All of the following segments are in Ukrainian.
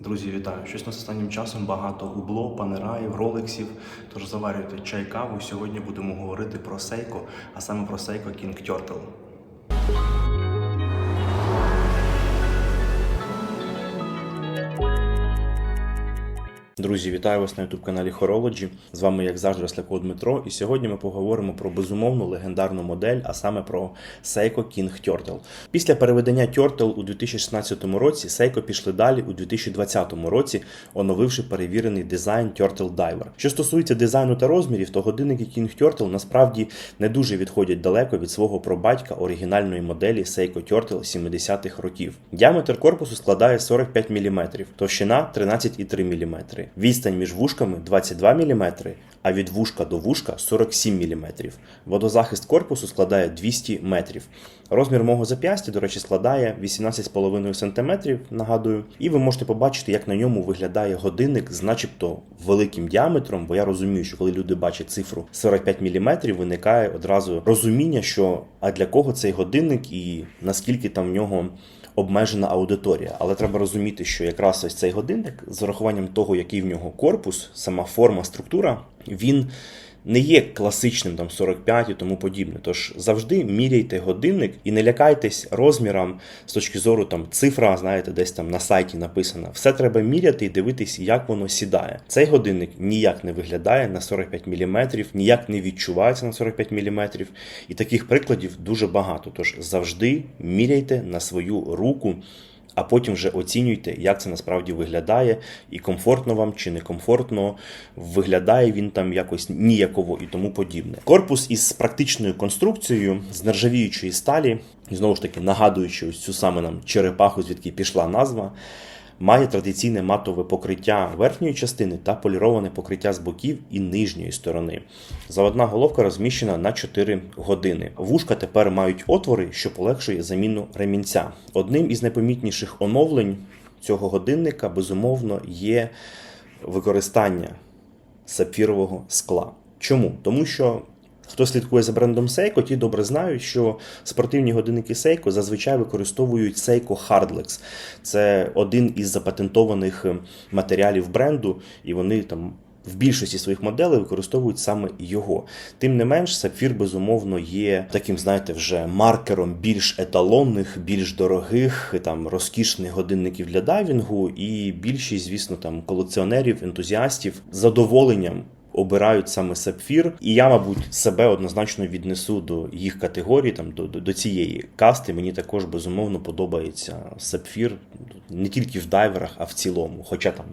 Друзі, вітаю! Щось нас останнім часом багато губло, панераїв, ролексів. Тож заварюйте чай каву. Сьогодні будемо говорити про сейко, а саме про сейко King Turtle. Друзі, вітаю вас на youtube каналі Horology. З вами, як завжди, Росляко Дмитро. І сьогодні ми поговоримо про безумовну легендарну модель, а саме про Seiko King Turtle. Після переведення Turtle у 2016 році Seiko пішли далі у 2020 році, оновивши перевірений дизайн Turtle Diver. Що стосується дизайну та розмірів, то годинники King Turtle насправді не дуже відходять далеко від свого пробатька оригінальної моделі Seiko Turtle 70-х років. Діаметр корпусу складає 45 мм, товщина 13,3 мм. Відстань між вушками 22 мм, а від вушка до вушка 47 мм. Водозахист корпусу складає 200 метрів. Розмір мого зап'ястя, до речі, складає 18,5 см, нагадую, і ви можете побачити, як на ньому виглядає годинник з начебто великим діаметром, бо я розумію, що коли люди бачать цифру 45 мм, виникає одразу розуміння, що а для кого цей годинник і наскільки там в нього обмежена аудиторія. Але треба розуміти, що якраз ось цей годинник, з урахуванням того, який в нього корпус, сама форма, структура, він не є класичним там 45 і тому подібне. Тож завжди міряйте годинник і не лякайтесь розмірам з точки зору там цифра, знаєте, десь там на сайті написана. Все треба міряти і дивитись, як воно сідає. Цей годинник ніяк не виглядає на 45 мм, ніяк не відчувається на 45 мм. І таких прикладів дуже багато. Тож завжди міряйте на свою руку а потім вже оцінюйте, як це насправді виглядає, і комфортно вам чи некомфортно, виглядає він там якось ніяково і тому подібне. Корпус із практичною конструкцією з нержавіючої сталі, і знову ж таки нагадуючи ось цю саме нам черепаху, звідки пішла назва. Має традиційне матове покриття верхньої частини та поліроване покриття з боків і нижньої сторони. Заводна головка розміщена на 4 години. Вушка тепер мають отвори, що полегшує заміну ремінця. Одним із найпомітніших оновлень цього годинника, безумовно, є використання сапфірового скла. Чому? Тому що Хто слідкує за брендом Seiko, ті добре знають, що спортивні годинники Seiko зазвичай використовують Seiko Hardlex. Це один із запатентованих матеріалів бренду, і вони там. В більшості своїх моделей використовують саме його. Тим не менш, сапфір, безумовно, є таким, знаєте, вже маркером більш еталонних, більш дорогих, там розкішних годинників для дайвінгу, і більшість, звісно, там колекціонерів, ентузіастів задоволенням обирають саме сапфір, і я, мабуть, себе однозначно віднесу до їх категорії, там до, до, до цієї касти. Мені також безумовно подобається сапфір не тільки в дайверах, а в цілому. Хоча там.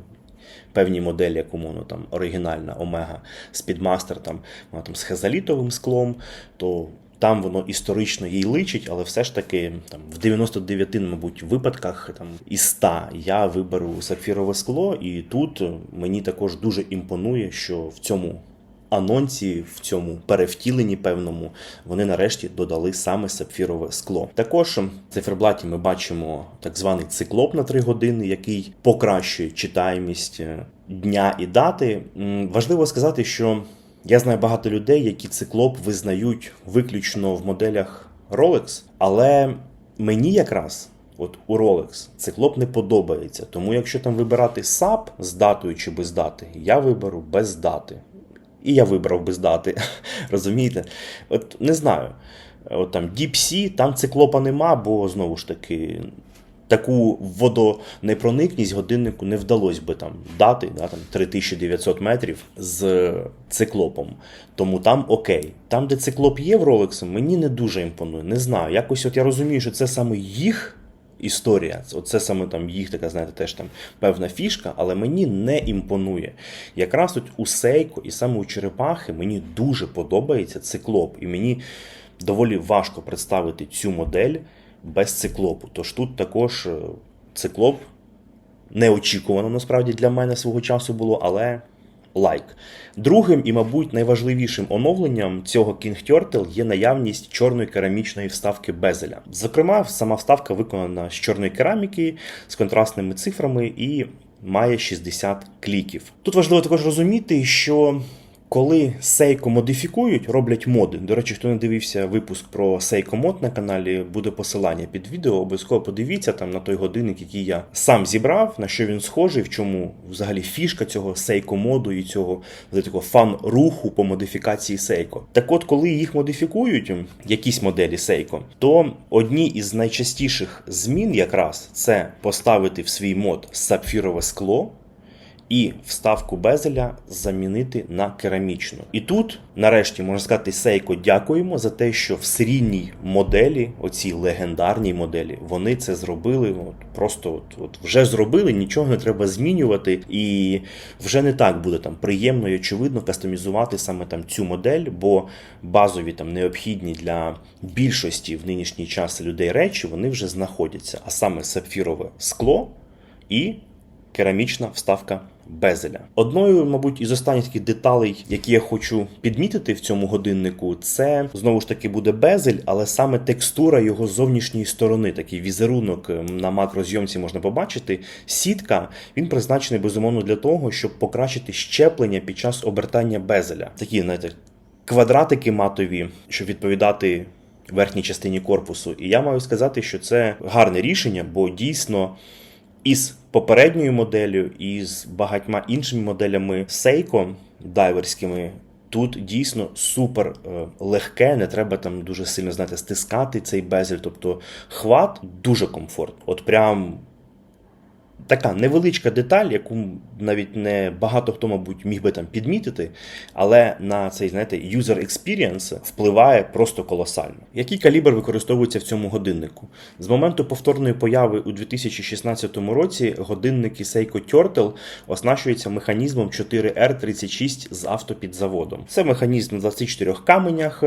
Певні моделі, як умовно там оригінальна Омега Speedmaster, там вона там з хезалітовим склом, то там воно історично їй личить, але все ж таки там в 99, мабуть, випадках там із 100 я виберу сапфірове скло, і тут мені також дуже імпонує, що в цьому анонсі, в цьому перевтіленні певному, вони нарешті додали саме сапфірове скло. Також в циферблаті ми бачимо так званий циклоп на 3 години, який покращує читаємість дня і дати. Важливо сказати, що я знаю багато людей, які циклоп визнають виключно в моделях Rolex, але мені якраз. От у Rolex циклоп не подобається. Тому якщо там вибирати SAP з датою чи без дати, я виберу без дати. І я вибрав без дати. Розумієте? От не знаю. От там Deep Sea, там циклопа нема, бо знову ж таки. Таку водонепроникність годиннику не вдалося би там дати да, там 3900 метрів з циклопом. Тому там окей. Там, де циклоп є в Rolex, мені не дуже імпонує. Не знаю. Якось от я розумію, що це саме їх історія. Оце саме там їх така, знаєте, теж там певна фішка, але мені не імпонує. Якраз тут у Сейко і саме у Черепахи мені дуже подобається циклоп. І мені доволі важко представити цю модель без циклопу. Тож тут також е, циклоп неочікувано насправді для мене свого часу було, але лайк. Другим і, мабуть, найважливішим оновленням цього King Turtle є наявність чорної керамічної вставки безеля. Зокрема, сама вставка виконана з чорної кераміки з контрастними цифрами і має 60 кліків. Тут важливо також розуміти, що Коли Seiko модифікують, роблять моди. До речі, хто не дивився випуск про Seiko мод на каналі, буде посилання під відео. Обов'язково подивіться там на той годинник, який я сам зібрав, на що він схожий, в чому взагалі фішка цього Seiko моду і цього такого фан-руху по модифікації Seiko. Так от, коли їх модифікують, якісь моделі Seiko, то одні із найчастіших змін якраз це поставити в свій мод сапфірове скло і вставку безеля замінити на керамічну. І тут, нарешті, можна сказати, Сейко дякуємо за те, що в серійній моделі, оцій легендарній моделі, вони це зробили. От, просто от, от вже зробили, нічого не треба змінювати, і вже не так буде там приємно і очевидно кастомізувати саме там цю модель, бо базові там необхідні для більшості в нинішній час людей речі вони вже знаходяться. А саме сапфірове скло і керамічна вставка безеля. Одною, мабуть, із останніх таких деталей, які я хочу підмітити в цьому годиннику, це знову ж таки буде безель, але саме текстура його зовнішньої сторони, такий візерунок ем, на макрозйомці можна побачити. Сітка він призначений безумовно для того, щоб покращити щеплення під час обертання безеля. Такі, знаєте, квадратики матові, щоб відповідати. Верхній частині корпусу, і я маю сказати, що це гарне рішення, бо дійсно із попередньою моделлю і з багатьма іншими моделями Seiko дайверськими. Тут дійсно супер е, легке, не треба там дуже сильно знаєте, стискати цей безель. Тобто хват дуже комфортно. От прям така невеличка деталь, яку навіть не багато хто, мабуть, міг би там підмітити, але на цей, знаєте, user experience впливає просто колосально. Який калібр використовується в цьому годиннику? З моменту повторної появи у 2016 році годинники Seiko Turtle оснащуються механізмом 4R36 з автопідзаводом. Це механізм на 24 каменях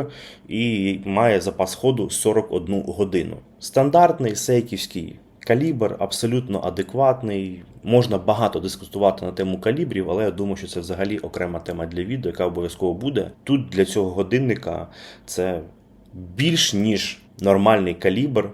і має запас ходу 41 годину. Стандартний сейківський Калібр абсолютно адекватний. Можна багато дискутувати на тему калібрів, але я думаю, що це взагалі окрема тема для відео, яка обов'язково буде. Тут для цього годинника це більш ніж нормальний калібр,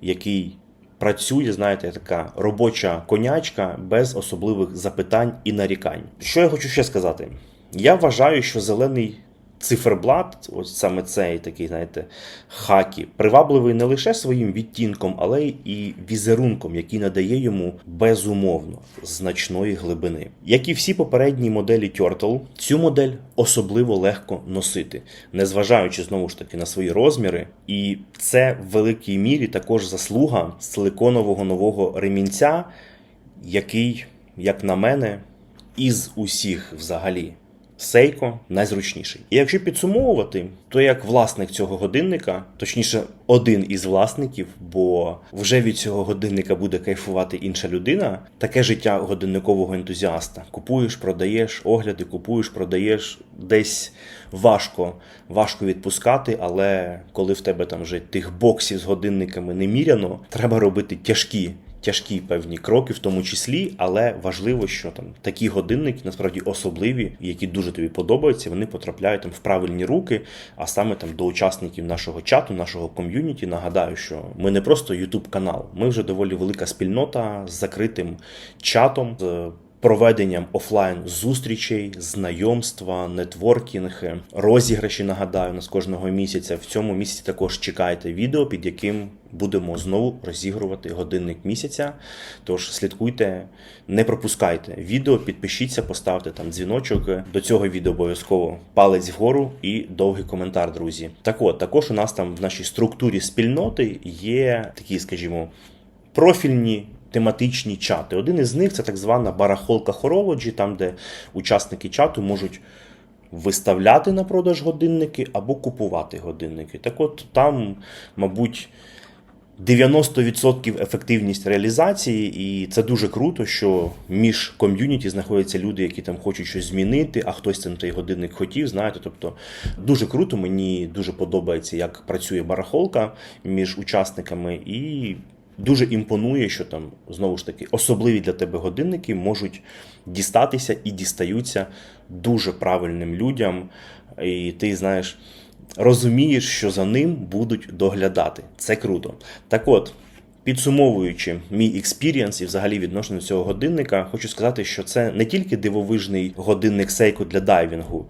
який працює, знаєте, така робоча конячка без особливих запитань і нарікань. Що я хочу ще сказати? Я вважаю, що зелений циферблат, ось саме цей такий, знаєте, хакі, привабливий не лише своїм відтінком, але і візерунком, який надає йому безумовно значної глибини. Як і всі попередні моделі Turtle, цю модель особливо легко носити, незважаючи знову ж таки на свої розміри. І це в великій мірі також заслуга силиконового нового ремінця, який, як на мене, із усіх взагалі. Сейко найзручніший. І якщо підсумовувати, то як власник цього годинника, точніше, один із власників, бо вже від цього годинника буде кайфувати інша людина, таке життя годинникового ентузіаста. Купуєш, продаєш, огляди, купуєш, продаєш десь важко, важко відпускати, але коли в тебе там вже тих боксів з годинниками неміряно, треба робити тяжкі тяжкі певні кроки, в тому числі, але важливо, що там такі годинники насправді особливі, які дуже тобі подобаються. Вони потрапляють там в правильні руки, а саме там до учасників нашого чату, нашого ком'юніті. Нагадаю, що ми не просто youtube канал, ми вже доволі велика спільнота з закритим чатом. з проведенням офлайн зустрічей, знайомства, нетворкінг, розіграші. Нагадаю, нас кожного місяця. В цьому місяці також чекайте відео, під яким будемо знову розігрувати годинник місяця. Тож слідкуйте, не пропускайте відео, підпишіться, поставте там дзвіночок. До цього відео обов'язково палець вгору і довгий коментар, друзі. Так от також у нас там в нашій структурі спільноти є такі, скажімо, профільні тематичні чати. Один із них це так звана барахолка Хорологі, там, де учасники чату можуть виставляти на продаж годинники або купувати годинники. Так от там, мабуть. 90% ефективність реалізації, і це дуже круто, що між ком'юніті знаходяться люди, які там хочуть щось змінити, а хтось цим той годинник хотів. Знаєте, тобто дуже круто. Мені дуже подобається, як працює барахолка між учасниками, і Дуже імпонує, що там знову ж таки особливі для тебе годинники можуть дістатися і дістаються дуже правильним людям. І ти знаєш, розумієш, що за ним будуть доглядати. Це круто. Так от. Підсумовуючи мій експірієнс і взагалі відношення цього годинника, хочу сказати, що це не тільки дивовижний годинник Seiko для дайвінгу,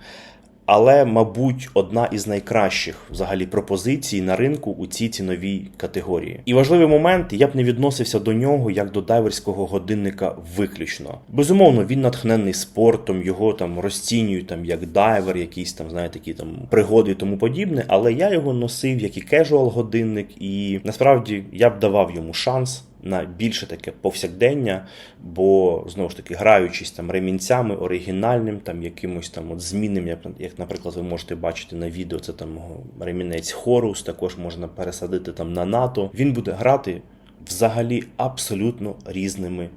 але, мабуть, одна із найкращих взагалі пропозицій на ринку у цій ціновій категорії. І важливий момент, я б не відносився до нього як до дайверського годинника виключно. Безумовно, він натхнений спортом, його там розцінюють там як дайвер, якісь там, знаєте, такі там пригоди і тому подібне. Але я його носив як і кежуал годинник, і насправді я б давав йому шанс на більше таке повсякдення, бо знову ж таки граючись там ремінцями оригінальним, там якимось там от змінним, як, як, наприклад, ви можете бачити на відео, це там ремінець Хорус, також можна пересадити там на НАТО. Він буде грати взагалі абсолютно різними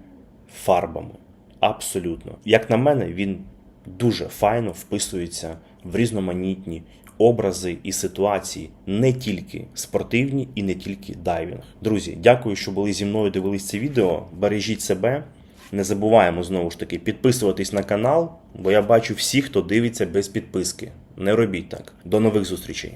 фарбами. Абсолютно. Як на мене, він дуже файно вписується в різноманітні образи і ситуації, не тільки спортивні і не тільки дайвінг. Друзі, дякую, що були зі мною. Дивились це відео. Бережіть себе. Не забуваємо знову ж таки підписуватись на канал, бо я бачу всіх, хто дивиться без підписки. Не робіть так. До нових зустрічей.